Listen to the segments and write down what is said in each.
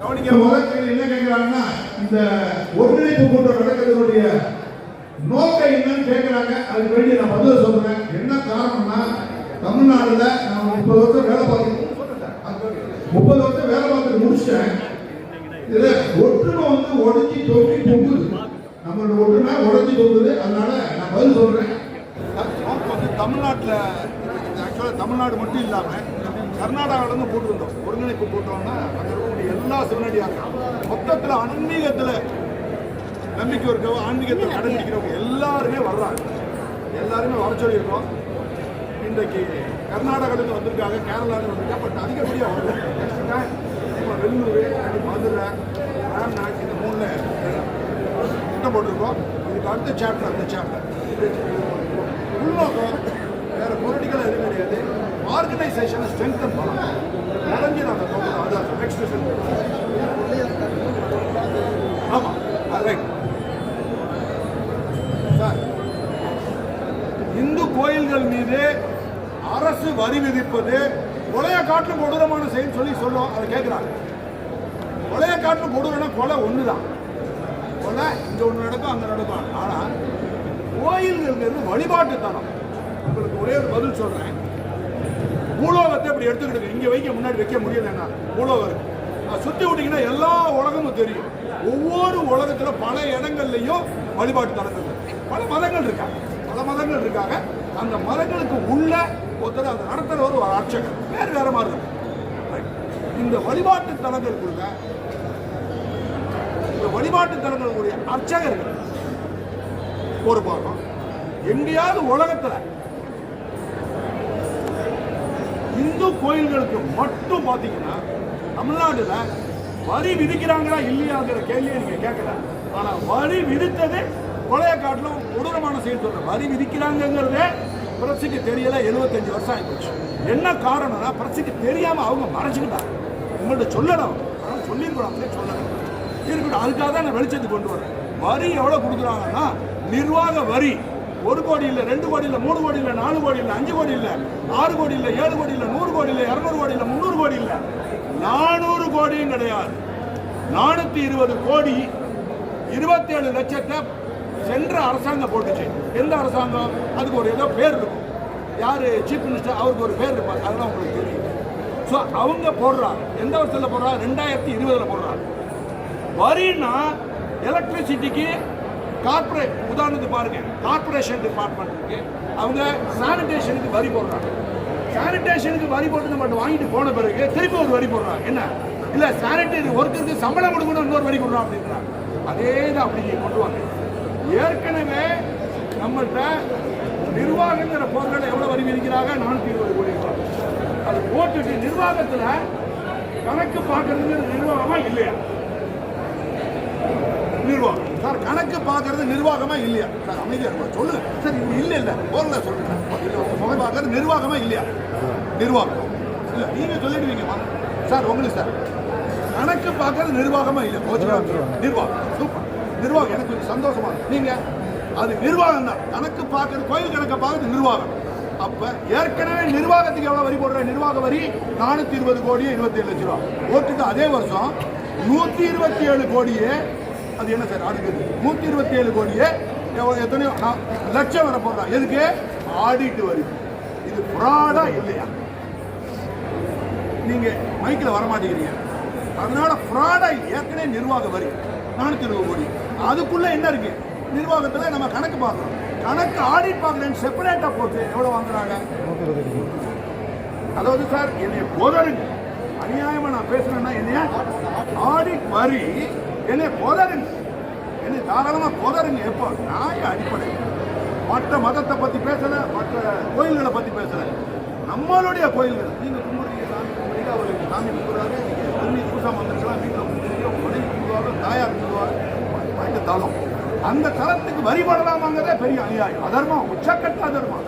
கவனிக்க முதல் என்ன கேட்கிறாங்கன்னா இந்த ஒருங்கிணைப்பு கூட்டம் நடக்கிறதுடைய நோக்கம் என்னன்னு கேட்கிறாங்க. அதுக்கு வேண்டிய நான் பதில் சொல்றேன். என்ன காரணம்னா தமிழ்நாடுல நான் முப்பது வருஷம் வேலை பார்த்து முப்பது வருஷம் வேலை பார்த்து முடிச்சேன் இதுல ஒற்றுமை வந்து உடஞ்சி தொங்கி தொங்குது. நம்மளோட ஒற்றுமை உடஞ்சி தொங்குது. அதனால நான் பதில் சொல்றேன். நோக்கம் வந்து தமிழ்நாட்டில் ஆக்சுவலாக தமிழ்நாடு மட்டும் இல்லாமல் கர்நாடகாவிலேருந்து போட்டு வந்தோம் ஒருங்கிணைப்பு போட்டோம்னா அங்கே இருக்கக்கூடிய எல்லா மொத்தத்தில் ஆன்மீகத்தில் நம்பிக்கை இருக்கவங்க ஆன்மீகத்தில் கடைபிடிக்கிறவங்க எல்லாருமே வர்றாங்க. எல்லாருமே வர சொல்லியிருக்கோம். இன்றைக்கு கர்நாடகாவிலேருந்து வந்திருக்காங்க கேரளாவிலேருந்து வந்திருக்காங்க பட் அதிகப்படியாக வரல. இப்போ வெள்ளூர் மதுரை ராம்நாத் இந்த மூணில் திட்டம் போட்டிருக்கோம். இதுக்கு அடுத்த சாப்டர் அந்த சாப்டர் உள்நோக்கம் வேற பொலிட்டிக்கலாக எதுவும் கிடையாது ஆர்கனைசேஷனை ஸ்ட்ரென்தன் பண்ணலாம் நிறைஞ்சு நாங்கள் தோணும் அதான் நெக்ஸ்ட் ஆமாம் அது ரைட் சார் இந்து கோயில்கள் மீது அரசு வரி விதிப்பது கொலைய காட்டிலும் கொடூரமான செயல் சொல்லி சொல்லுவோம் அதை கேட்குறாங்க கொலைய காட்டிலும் கொடூரம்னா கொலை ஒன்று தான் கொலை இங்கே ஒன்று நடக்கும் அங்கே நடக்கும். ஆனால் கோயில்கள்ங்கிறது வழிபாட்டுத்தனம் உங்களுக்கு ஒரே ஒரு பதில் சொல்கிறேன் பூலோகத்தை இப்படி எடுத்துக்கிட்டு இங்கே வைக்க முன்னாடி வைக்க முடியலன்னா பூலோகம் இருக்கு. அதை சுற்றி விட்டீங்கன்னா எல்லா உலகமும் தெரியும். ஒவ்வொரு உலகத்தில் பல இடங்கள்லையும் வழிபாட்டு தலங்கள் பல மதங்கள் இருக்காங்க பல மதங்கள் இருக்காங்க. அந்த மதங்களுக்கு உள்ள ஒருத்தர் அதை நடத்துறவர் ஒரு அர்ச்சகர். வேறு வேற மாதிரி இருக்கும் இந்த வழிபாட்டு தலங்களுக்குள்ள இந்த வழிபாட்டு தலங்களுடைய அர்ச்சகர்கள் ஒரு பாகம். எங்கேயாவது உலகத்துல இந்து கோயில்களுக்கு மட்டும் பார்த்தீங்கன்னா தமிழ்நாடுல வரி விதிக்கிறாங்களா இல்லையாங்கிற கேள்வியை நீங்க கேட்கல. ஆனா வரி விதித்தது கொலைய காட்டிலும் கொடூரமான செயல் சொல்ற வரி விதிக்கிறாங்கிறதே புரட்சிக்கு தெரியல 75 வருஷம் ஆகிப்போச்சு என்ன காரணம்னா புரட்சிக்கு தெரியாம அவங்க மறைச்சுக்கிட்டாங்க உங்கள்ட்ட சொல்லணும். ஆனால் சொல்லியிருக்கூடாங்களே சொல்லணும். இருக்கட்டும் அதுக்காக தான் நான் வெளிச்சத்துக்கு கொண்டு வரேன். வரி எவ்வளோ கொடுக்குறாங்கன்னா நிர்வாக வரி. ஒரு கோடி இல்லை ரெண்டு கோடி இல்லை மூணு கோடி இல்லை நாலு கோடி இல்லை அஞ்சு கோடி இல்லை ஆறு கோடி இல்லை ஏழு கோடி இல்லை நூறு கோடி இல்லை இரநூறு கோடி இல்லை முந்நூறு கோடி இல்லை நானூறு கோடியும் கிடையாது. நானூற்றி இருபது கோடி இருபத்தேழு லட்சத்தை சென்ற அரசாங்கம் போட்டுச்சு. எந்த அரசாங்கம்? அதுக்கு ஒரு ஏதோ பேர் இருக்கும். யார்? சீஃப் மினிஸ்டர் அவருக்கு ஒரு பேர் இருப்பார். அதெல்லாம் உங்களுக்கு தெரியும். ஸோ அவங்க போடுறாங்க. எந்த வருஷத்தில் போடுறாங்க? ரெண்டாயிரத்தி இருபதில் போடுறாங்க. வரின்னா எலக்ட்ரிசிட்டிக்கு கார்ப்பரேட் உதாரணத்துக்கு பாருங்க. கார்ப்பரேஷன் டிபார்ட்மெண்ட் இருக்கு. அவங்க சானிடேஷனுக்கு வரி போடுறாங்க. சானிடேஷனுக்கு வரி போட்டு நம்ம வாங்கிட்டு போன பிறகு திருப்பி ஒரு வரி போடுறாங்க. என்ன? இல்ல சானிடரி ஒர்க்கருக்கு சம்பளம் கொடுக்கணும் இன்னொரு வரி கொடுறோம் அப்படின்றாங்க. அதே தான் அப்படி நீங்க கொண்டு வாங்க. ஏற்கனவே நம்மள்கிட்ட நிர்வாகங்கிற பொருட்களை எவ்வளவு வரி விதிக்கிறாங்க? நானூத்தி இருபது கோடி ரூபாய். அது போட்டுட்டு நிர்வாகத்துல கணக்கு பார்க்கறதுங்கிறது நிர்வாகமா இல்லையா? நிர்வாகம். சார் கணக்கு பார்க்கறது நிர்வாகமா இல்லையா? சார் அமைதியா இருக்கும் சொல்லுங்க. சார் இது இல்ல இல்ல போர்ல சொல்லுங்க. முகம் பார்க்கறது நிர்வாகமா இல்லையா? நிர்வாகம். இல்ல நீங்க சொல்லிடுவீங்க. வாங்க. சார் உங்களுக்கு சார் கணக்கு பார்க்கறது நிர்வாகமா இல்ல. நிர்வாகம் சூப்பர். நிர்வாகம் எனக்கு கொஞ்சம் சந்தோஷமா இருக்கு. நீங்க அது நிர்வாகம் தான். கணக்கு பார்க்கறது கோயில் கணக்கை பார்க்கறது நிர்வாகம். அப்ப ஏற்கனவே நிர்வாகத்துக்கு எவ்வளவு வரி போடுற நிர்வாக வரி நானூத்தி இருபது கோடியே இருபத்தி ஏழு லட்சம் ரூபா. போட்டுட்டு அதே வருஷம் நூத்தி இருபத்தி ஏழு கோடியே அது என்ன சார் அடுத்தது நூற்றி இருபத்தி ஏழு கோடியே எத்தனையோ லட்சம் வர போடுறான் எதுக்கு? ஆடிட்டு வரி. இது ஃப்ராடா இல்லையா? நீங்க மைக்கில் வர மாட்டேங்கிறீங்க. அதனால ஃப்ராடா ஏற்கனவே நிர்வாக வரி. நானூற்றி இருபது கோடி. அதுக்குள்ள என்ன இருக்கு? நிர்வாகத்தில் நம்ம கணக்கு பார்க்குறோம் கணக்கு ஆடிட் பார்க்கறேன் செப்பரேட்டா போட்டு எவ்வளவு வாங்குறாங்க? அதாவது சார் என்னை போதருங்க அநியாயமா நான் பேசுறேன்னா என்னைய? ஆடிட் வரி என்னை போதருங்க என்னை தாராளமாக போதருங்க எப்போ நியாய அடிப்படை. மற்ற மதத்தை பற்றி பேசலை மற்ற கோயில்களை பற்றி பேசலை. நம்மளுடைய கோயில்கள். நீங்கள் கும்பிடுறீங்க சாமி கும்பிடுங்க அவருக்கு சாமி கும்பிடுறாரு. நீங்கள் தண்ணி பூசா வந்துருக்கலாம் வீட்டில் கும்பிடுங்க மனைவி கும்பிடுவாங்க தாயார் கும்பிடுவாங்க வாய்ந்த தலம் அந்த தலத்துக்கு வரிபடலாமாங்கிறதே பெரிய அநியாயம். அதர்மம் உச்சக்கட்ட அதர்மம்.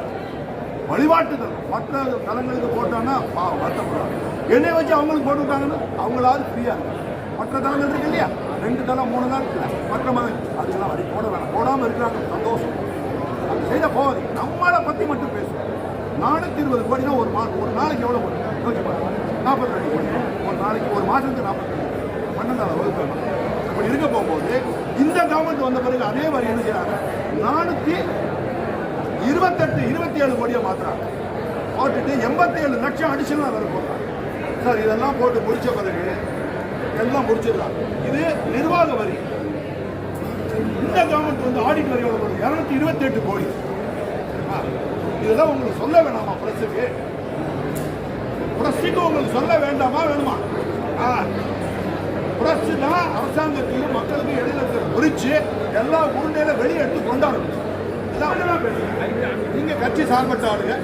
வழிபாட்டுதல் மற்ற தலங்களுக்கு போட்டோன்னா வருத்தப்படுறாங்க என்னை வச்சு அவங்களுக்கு போட்டுவிட்டாங்கன்னா அவங்களாவது ஃப்ரீயாக இருக்கும் மற்ற தலங்கள் இருக்கு இல்லையா? ரெண்டு தலம் மூணு நாள் இருக்குல்ல? மற்ற மதம் அதுக்கெல்லாம் வரி போட வேணாம். போடாமல் இருக்கிறாங்க. சந்தோஷம். அது செய்த போகாது. நம்மளை பற்றி மட்டும் பேசும் நானூற்றி இருபது கோடினா ஒரு மா ஒரு நாளைக்கு எவ்வளோ யோசிச்சு பாருங்க. நாற்பத்தி ரெண்டு கோடி. ஒரு நாளைக்கு ஒரு மாதத்துக்கு நாற்பத்தி ரெண்டு பன்னெண்டாவது வகுப்பு அப்படி இருக்க போகும்போது இந்த கவர்மெண்ட் வந்த பிறகு அதே வரி என்ன செய்யறாங்க? நானூற்றி இருபத்தெட்டு இருபத்தி ஏழு கோடியை மாத்துறாங்க. போட்டுட்டு எண்பத்தி ஏழு லட்சம் அடிஷனலாக வர போடுறாங்க. சார் இதெல்லாம் போட்டு முடிச்ச பிறகு எல்லாம் முடிச்சிடலாம் இது நிர்வாக வரி. இந்த கவர்மெண்ட் வந்து ஆடிட் வரி எவ்வளவு இரநூத்தி இருபத்தி எட்டு கோடி இதெல்லாம் உங்களுக்கு சொல்ல வேணாமா பிரஸுக்கு பிரஸுக்கு உங்களுக்கு சொல்ல வேண்டாமா வேணுமா? ஆ தான் அரசாங்கத்தையும் மக்களுக்கும் இடையில இருக்கிற பிரிச்சு எல்லா உருண்டையில வெளியே எடுத்து கொண்டாடும் இதான் நீங்க கட்சி சார்பற்ற ஆளுங்க.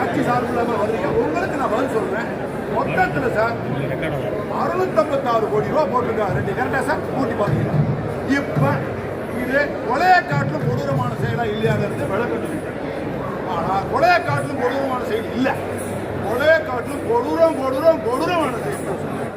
கட்சி சார்பு இல்லாம வர்றீங்க. உங்களுக்கு நான் பதில் சொல்றேன். மொத்தத்தில் சார் அறுநூத்தம்பத்தாறு கோடி ரூபா போட்டிருக்காரு. ரெண்டு சார் கூட்டி பாத்தீங்கன்னா இப்போ இது கொலையக்காட்டிலும் கொடூரமான செயலாக இல்லையாங்கிறது விளக்கம் ஆனால் கொலையக்காட்டிலும் கொடூரமான செயல் இல்லை. கொலையக்காட்டிலும் கொடூரம் கொடூரம் கொடூரமான செயல்.